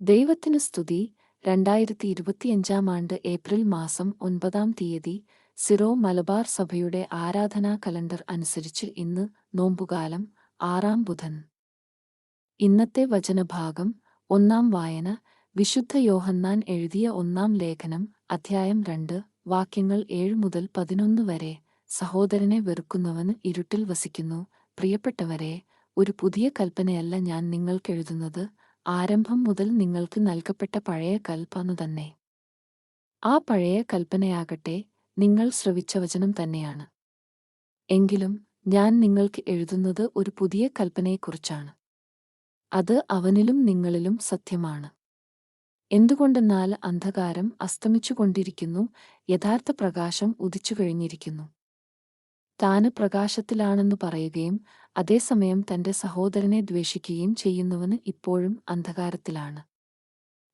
ദൈവത്തിനു സ്തുതി. രണ്ടായിരത്തി ഇരുപത്തിയഞ്ചാം ആണ്ട് ഏപ്രിൽ മാസം ഒൻപതാം തീയതി സിറോ മലബാർ സഭയുടെ ആരാധനാ കലണ്ടർ അനുസരിച്ച് ഇന്ന് നോമ്പുകാലം ആറാം ബുധൻ. ഇന്നത്തെ വചനഭാഗം ഒന്നാം വായന. വിശുദ്ധ യോഹന്നാൻ എഴുതിയ ഒന്നാം ലേഖനം അധ്യായം രണ്ട്. വാക്യങ്ങൾ ഏഴ് മുതൽ പതിനൊന്ന് വരെ. സഹോദരനെ വെറുക്കുന്നവന് ഇരുട്ടിൽ വസിക്കുന്നു. പ്രിയപ്പെട്ടവരെ ഒരു പുതിയ കൽപ്പനയല്ല ഞാൻ നിങ്ങൾക്കെഴുതുന്നത്. ആരംഭം മുതൽ നിങ്ങൾക്ക് നൽകപ്പെട്ട പഴയ കൽപ്പന തന്നെ. ആ പഴയ കൽപ്പനയാകട്ടെ നിങ്ങൾ ശ്രവിച്ച വചനം തന്നെയാണ്. എങ്കിലും ഞാൻ നിങ്ങൾക്ക് എഴുതുന്നത് ഒരു പുതിയ കൽപ്പനയെക്കുറിച്ചാണ്. അത് അവനിലും നിങ്ങളിലും സത്യമാണ്. എന്തുകൊണ്ടെന്നാൽ അന്ധകാരം അസ്തമിച്ചുകൊണ്ടിരിക്കുന്നു യഥാർത്ഥ പ്രകാശം ഉദിച്ചുകഴിഞ്ഞിരിക്കുന്നു. താന് പ്രകാശത്തിലാണെന്നു പറയുകയും അതേസമയം തന്റെ സഹോദരനെ ദ്വേഷിക്കുകയും ചെയ്യുന്നവന് ഇപ്പോഴും അന്ധകാരത്തിലാണ്.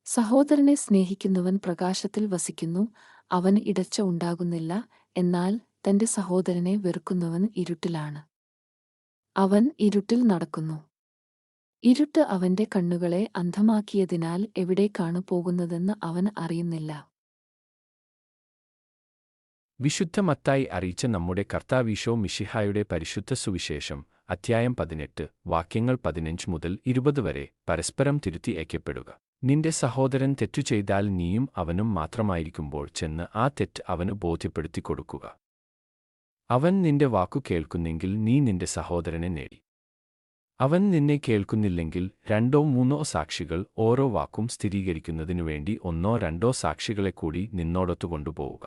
സഹോദരനെ സ്നേഹിക്കുന്നവൻ പ്രകാശത്തിൽ വസിക്കുന്നു അവന് ഇടച്ച ഉണ്ടാകുന്നില്ല എന്നാൽ തന്റെ സഹോദരനെ വെറുക്കുന്നവൻ ഇരുട്ടിലാണ്. അവൻ ഇരുട്ടിൽ നടക്കുന്നു. ഇരുട്ട് അവന്റെ കണ്ണുകളെ അന്ധമാക്കിയതിനാൽ എവിടേക്കാണ് പോകുന്നതെന്ന് അവൻ അറിയുന്നില്ല. വിശുദ്ധ മത്തായി അറിയിച്ച നമ്മുടെ കർത്താവീശോ മിഷിഹായുടെ പരിശുദ്ധ സുവിശേഷം അധ്യായം പതിനെട്ട് വാക്യങ്ങൾ പതിനഞ്ച് മുതൽ ഇരുപത് വരെ പരസ്പരം തിരുത്തി അയക്കപ്പെടുക നിന്റെ സഹോദരൻ തെറ്റു ചെയ്താൽ നീയും അവനും മാത്രമായിരിക്കുമ്പോൾ ചെന്ന് ആ തെറ്റ് അവന് ബോധ്യപ്പെടുത്തി കൊടുക്കുക. അവൻ നിന്റെ വാക്കു കേൾക്കുന്നെങ്കിൽ നീ നിന്റെ സഹോദരനെ നേടി. അവൻ നിന്നെ കേൾക്കുന്നില്ലെങ്കിൽ രണ്ടോ മൂന്നോ സാക്ഷികൾ ഓരോ വാക്കും സ്ഥിരീകരിക്കുന്നതിനു വേണ്ടി ഒന്നോ രണ്ടോ സാക്ഷികളെ കൂടി നിന്നോടൊത്തു കൊണ്ടുപോവുക.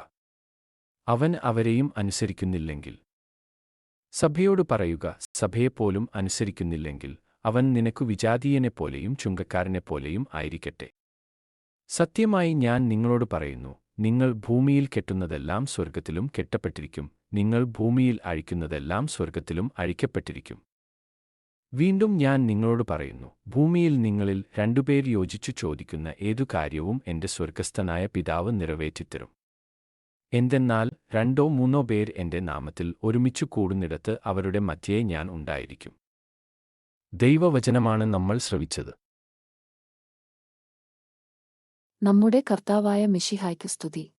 അവൻ അവരെയും അനുസരിക്കുന്നില്ലെങ്കിൽ. സഭയോട് പറയുക സഭയെപ്പോലും അനുസരിക്കുന്നില്ലെങ്കിൽ അവൻ നിനക്കു വിജാതീയനെപ്പോലെയും ചുങ്കക്കാരനെപ്പോലെയും ആയിരിക്കട്ടെ. സത്യമായി ഞാൻ നിങ്ങളോട് പറയുന്നു നിങ്ങൾ ഭൂമിയിൽ കെട്ടുന്നതെല്ലാം സ്വർഗത്തിലും കെട്ടപ്പെട്ടിരിക്കും നിങ്ങൾ ഭൂമിയിൽ അഴിക്കുന്നതെല്ലാം സ്വർഗത്തിലും അഴിക്കപ്പെട്ടിരിക്കും. വീണ്ടും ഞാൻ നിങ്ങളോട് പറയുന്നു ഭൂമിയിൽ നിങ്ങളിൽ രണ്ടുപേർ യോജിച്ചു ചോദിക്കുന്ന ഏതു കാര്യവും എന്റെ സ്വർഗസ്ഥനായ പിതാവ് നിറവേറ്റിത്തരും. എന്തെന്നാൽ രണ്ടോ മൂന്നോ പേർ എന്റെ നാമത്തിൽ ഒരുമിച്ചു കൂടുന്നിടത്ത് അവരുടെ മധ്യേ ഞാൻ ഉണ്ടായിരിക്കും. ദൈവവചനമാണ് നമ്മൾ ശ്രവിച്ചത്. നമ്മുടെ കർത്താവായ മിഷിഹായ്ക്ക് സ്തുതി.